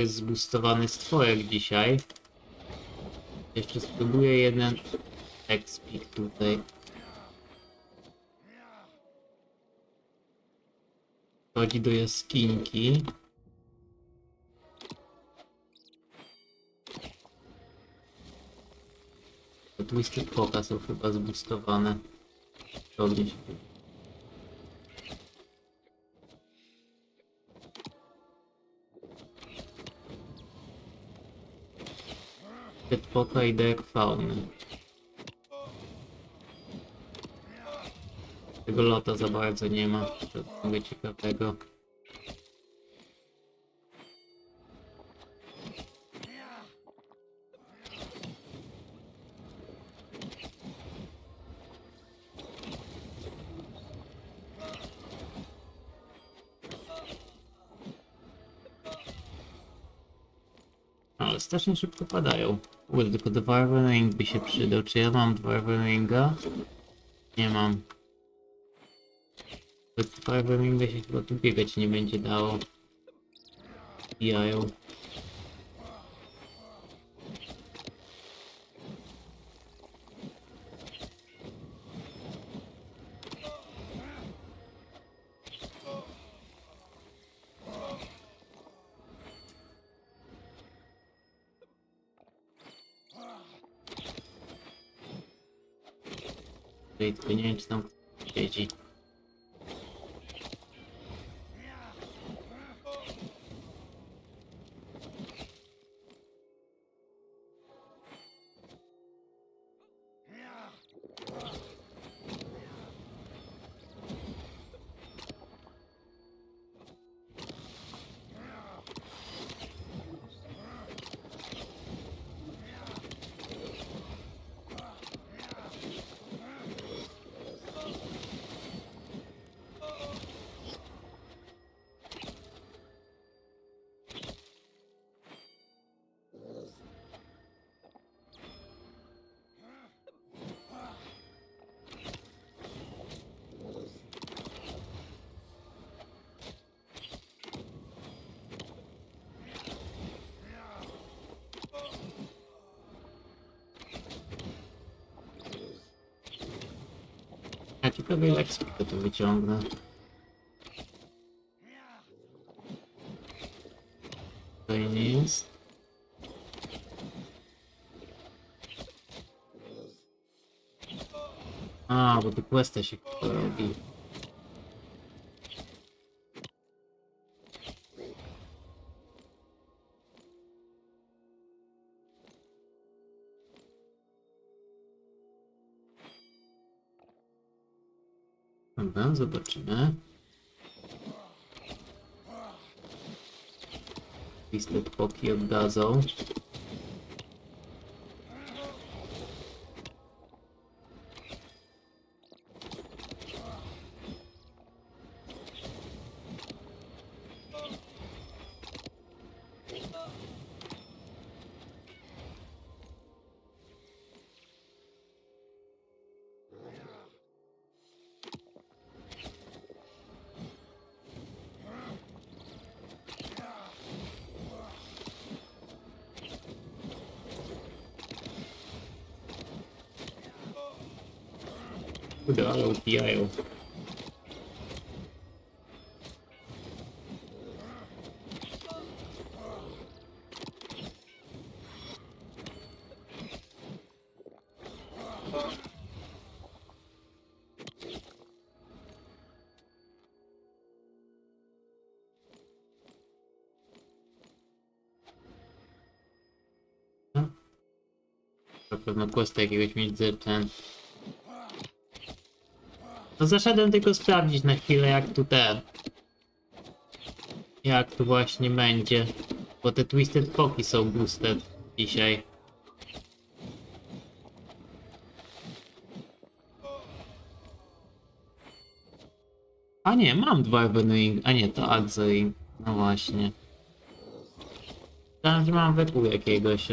jest zbustowany stworek dzisiaj. Jeszcze spróbuję jeden expik tutaj. Chodzi do jaskini. To Twisted Poka są chyba zbustowane. Podnieść. Twisted Poka i Dark Fauny. Tego lota za bardzo nie ma. To mówię ciekawego. Ale strasznie szybko padają. Kurde, tylko Dwarven Ring by się przydał. Czy ja mam Dwarven Ringa? Nie mam. Bez Dwarven Ringa się chyba tu biegać nie będzie dało. Bijają. Tutaj tylko nie wiem czy tam ktoś siedzi. Ja ciekawe ile ekspika to wyciągnę. Tutaj nie jest. A, bo tu questa się robi. Dobra, zobaczymy. Listę poki oddadzą. Upijają. Na pewno questa jakiegoś mieć ten. No zaszedłem tylko sprawdzić na chwilę jak tu ten. Jak tu właśnie będzie. Bo te Twisted Poki są boosted dzisiaj. A nie, mam dwa Ring. A nie, to Axel Ring. No właśnie. Tam, że mam wepół jakiegoś.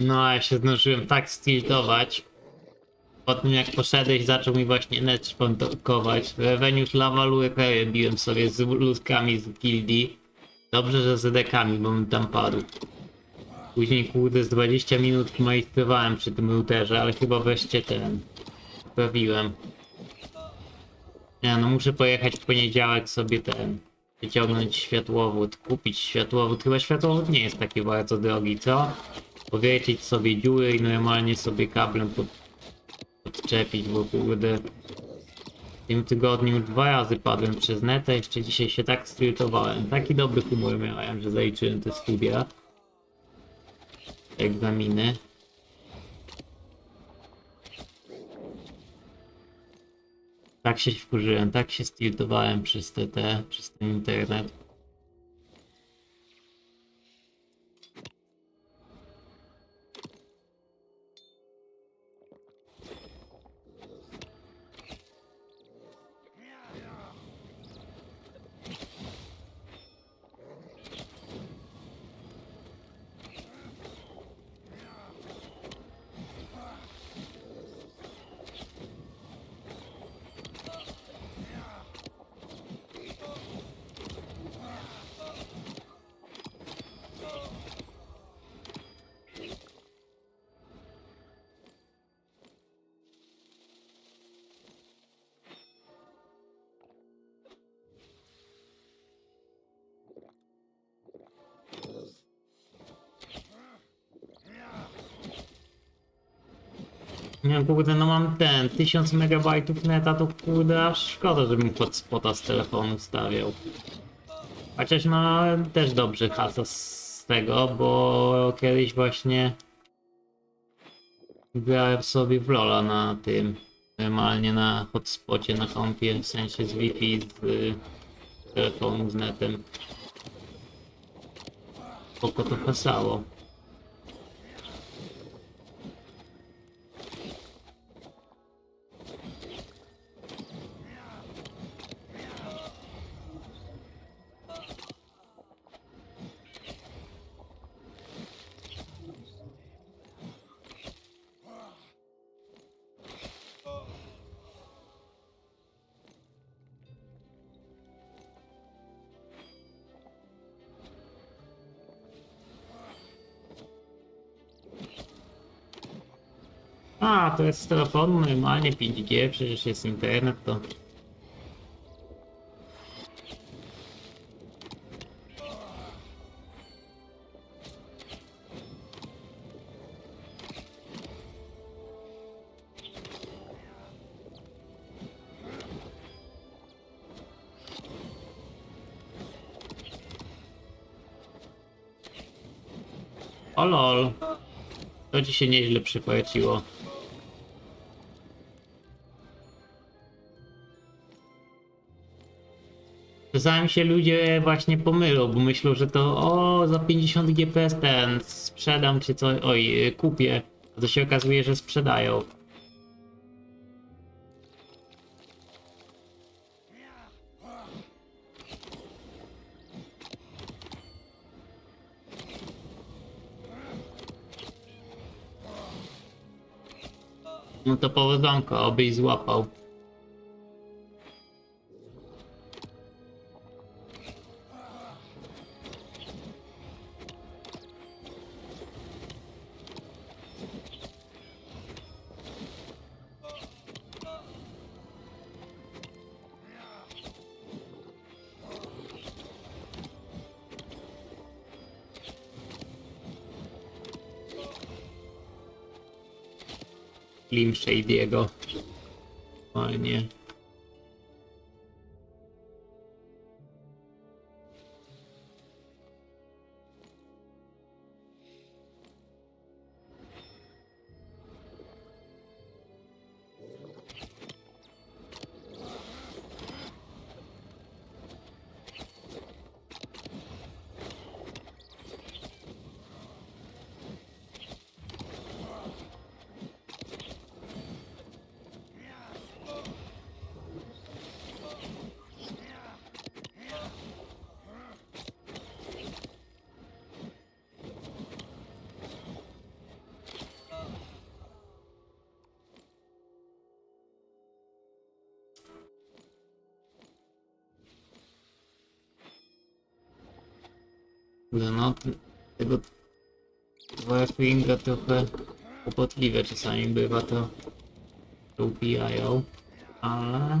No, a ja się zdążyłem tak stiltować. Po tym jak poszedłeś, zaczął mi właśnie net szpontokować. Revenius Lavaluekę biłem sobie z ludzkami z gildii. Dobrze, że z edekami, bo bym tam padł. Później kurde z 20 minut majstrowałem przy tym routerze, ale chyba wreszcie ten. Poprawiłem. Nie no, muszę pojechać w poniedziałek sobie ten. Wyciągnąć światłowód, kupić światłowód. Chyba światłowód nie jest taki bardzo drogi, co? Powiecić sobie dziury i normalnie sobie kablem pod, podczepić, bo kurde. W tym tygodniu dwa razy padłem przez netę, jeszcze dzisiaj się tak strytowałem. Taki dobry humor miałem, że zaliczyłem te studia. Egzaminy. Tak się wkurzyłem, tak się stiltowałem przez TT, przez ten internet. Nie, kurde, no mam ten, 1000 megabajtów neta, to kurde, aż szkoda, żebym hotspota z telefonu stawiał. Chociaż no, też dobrze hasa z tego, bo kiedyś właśnie grałem sobie w Lola na tym, normalnie na hotspocie na kompie, w sensie z Wi-Fi, z y, telefonu, z netem. Spoko to hasało. A, to jest z telefonu normalnie 5G, przecież jest internet, to... O lol. To ci się nieźle przypłaciło. Czasami się ludzie właśnie pomylą, bo myślą, że to o za 50 GPS ten sprzedam czy co, oj kupię, a to się okazuje, że sprzedają. No to powodzonko, obyś złapał. Slim Shady'ego. Fajnie. Kurde, no, t- tego Warfringa trochę kłopotliwe czasami bywa to, to upijają, ale...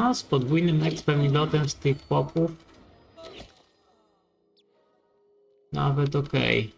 No, z podwójnym expem i lotem z tych popów. Nawet okej.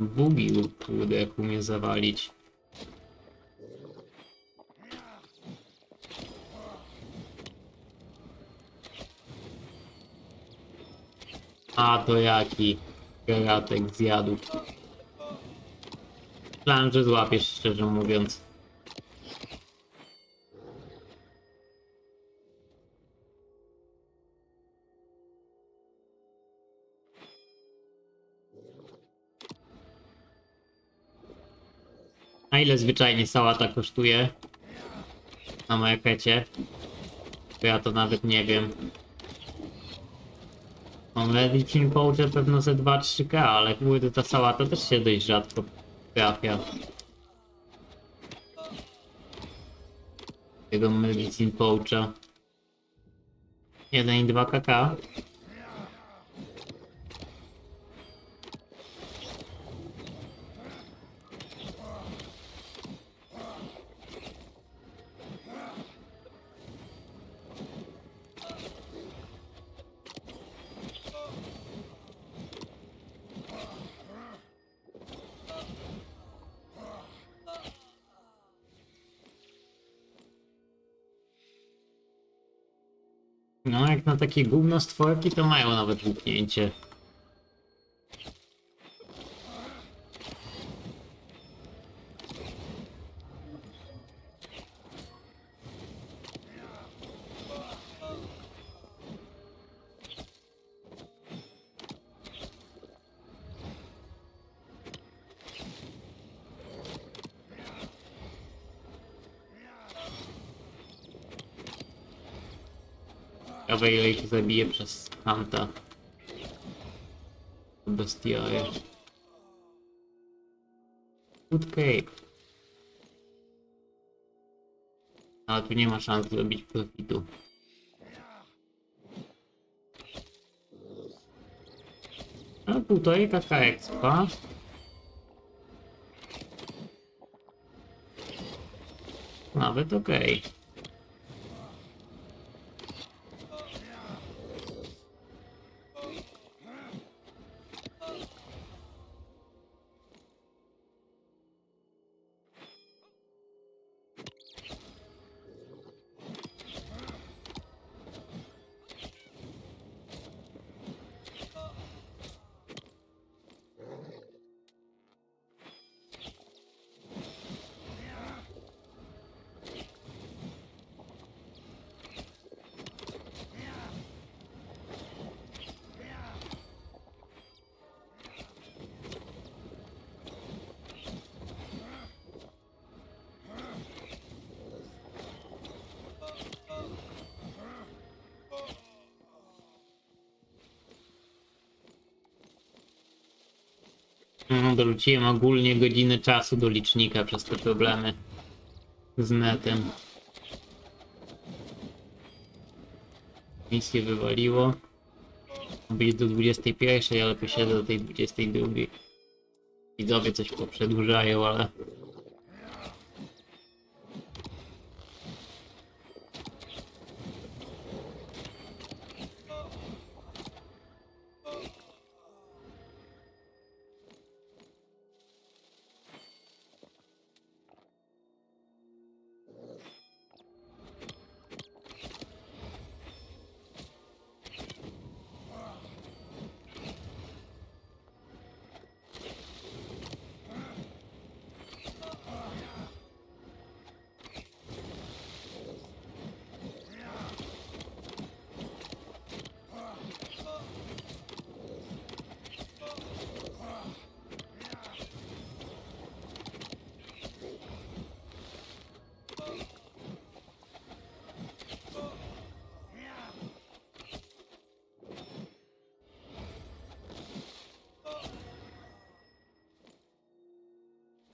Bugi lub kurde, jak umie zawalić. A to jaki garatek zjadł. Myślałem, że złapiesz, szczerze mówiąc. A ile zwyczajnie sałata kosztuje? Na markecie? To ja to nawet nie wiem. On Medicine Poucher pewno ze 2-3k, ale kurde ta sałata też się dość rzadko trafia. Tego Medicine Poucha. 1,2 kk. No jak takie gówno stworki to mają nawet łupnięcie. Prawej ich zabije przez Hanta. Bestiaje. Good cave. Ale tu nie ma szans zrobić profitu. No, półtorej kaka expa. Nawet okej. No, dorzuciłem ogólnie godzinę czasu do licznika przez te problemy z netem. Misję wywaliło. Być do 21, ale posiedzę do tej 22. Widzowie coś poprzedłużają, ale...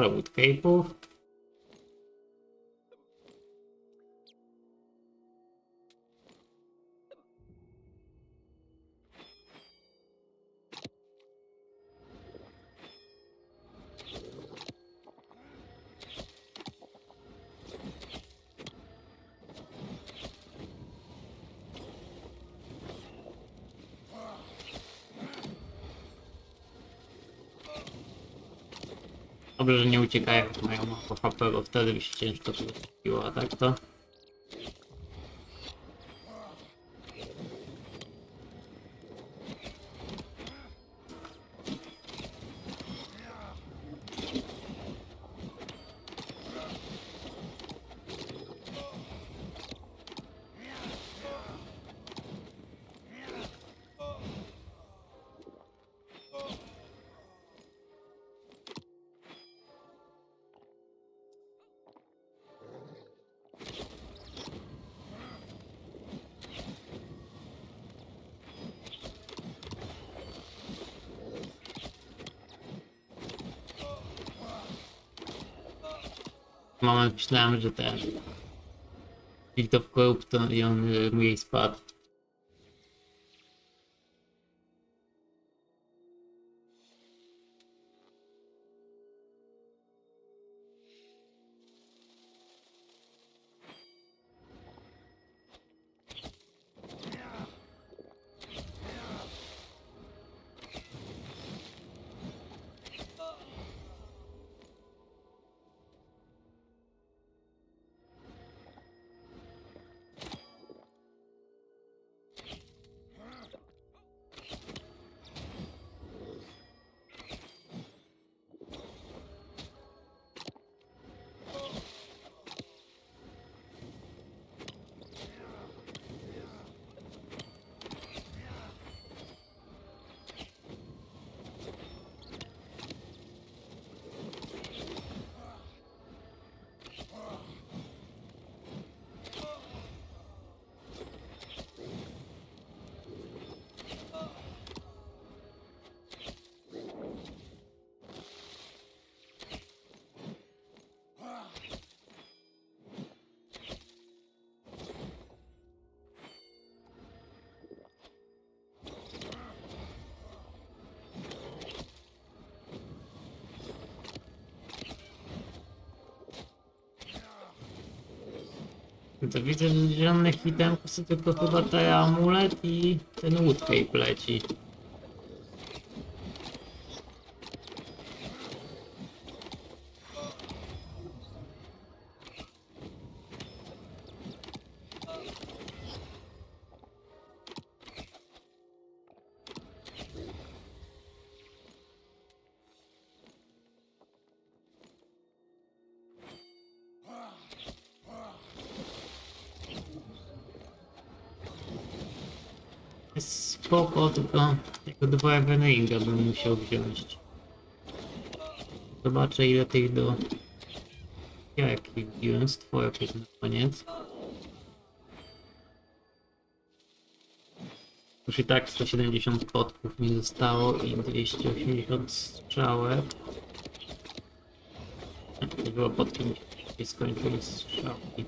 Hollywood Cable. Dobrze, że nie uciekają jak mają mało HP, bo wtedy by się ciężko to a tak to... moment myślałem, że ten... Field of Corruption i on mu jej spadł. To widzę, że zielonych itemków tylko chyba ten amulet i ten woodcape leci. Jest spoko, tylko jako dwa Eveninga bym musiał wziąć. Zobaczę ile tych do... Ja jaki wbiłem, stworek jest na koniec. Już i tak 170 potków mi zostało i 280 strzałek. Było potki mi się skończyły strzałki.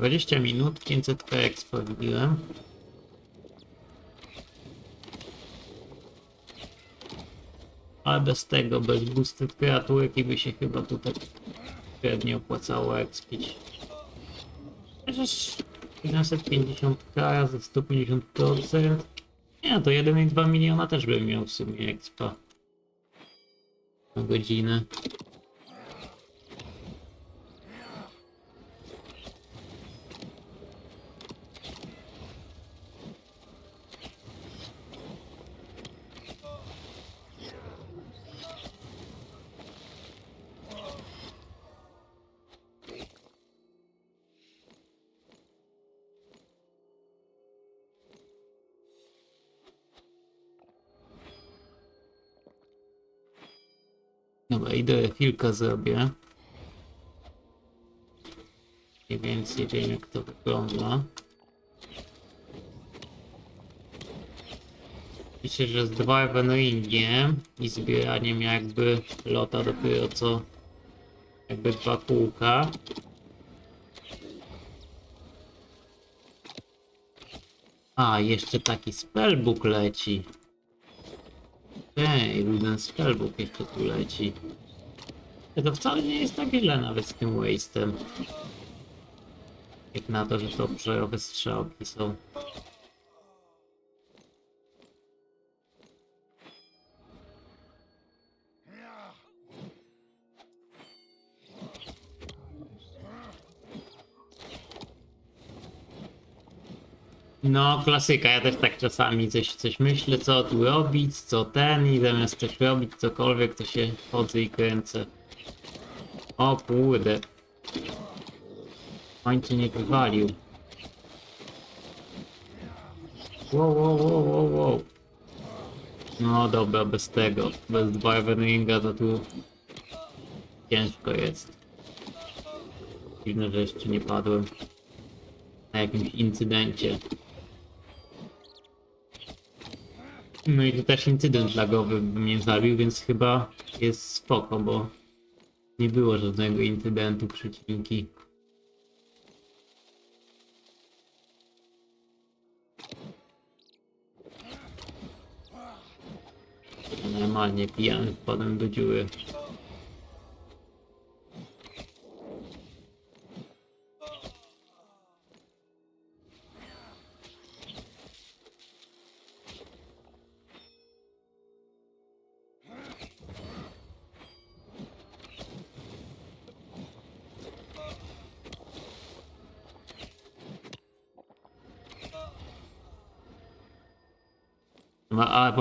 20 minut, 500 expo wbiłem. Ale bez tego, bez boosted kreaturek i by się chyba tutaj średnio opłacało expić. Chociaż 750k razy 150%. Nie, to 1,2 miliona też bym miał w sumie expa. Na godzinę. Dobra, idę chwilkę zrobię. Mniej więcej wiem jak to wygląda. Myślę, że z Dwarven Ringiem i zbieraniem jakby lota dopiero co jakby dwa kółka. A, jeszcze taki spellbook leci. Ej, jeden spellbook jeszcze tu leci. To wcale nie jest tak źle nawet z tym waste'em. Jak na to, że to obszarowe strzałki są. No, klasyka, ja też tak czasami coś, coś myślę, co tu robić, co ten, i zamiast coś robić, cokolwiek, to się chodzę i kręcę. O kurde. W końcu nie wywalił. Wow, wow, wow, wow, wow. No dobra, bez tego, bez Dwarven Ringa to tu ciężko jest. Dziwne, że jeszcze nie padłem na jakimś incydencie. No i tu też incydent lagowy by mnie zabił, więc chyba jest spoko, bo nie było żadnego incydentu przecinki. Normalnie pijany wpadłem do dziury.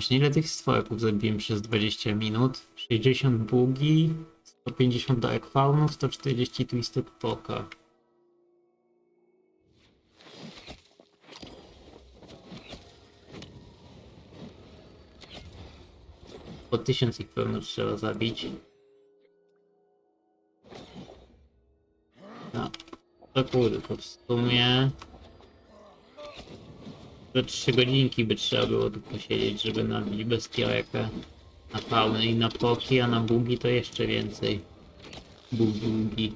Właśnie, ile tych stworków zabiłem przez 20 minut? 60 bugi, 150 Dark Faunów, 140 Twisted Poka. Po 1000 ich pewno trzeba zabić. No, to kurde, to w sumie... Że 3 godzinki by trzeba było tu posiedzieć, żeby nabić bestiałekę na faunę i na poki, a na bugi to jeszcze więcej. Bugi, bugi.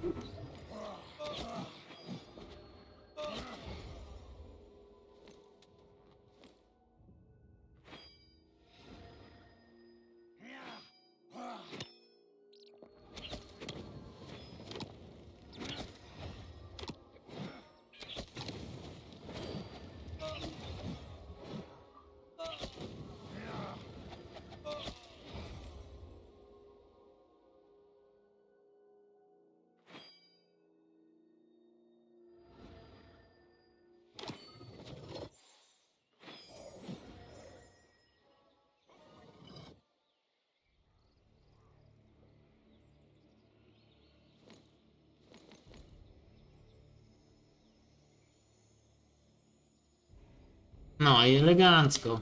No i elegancko.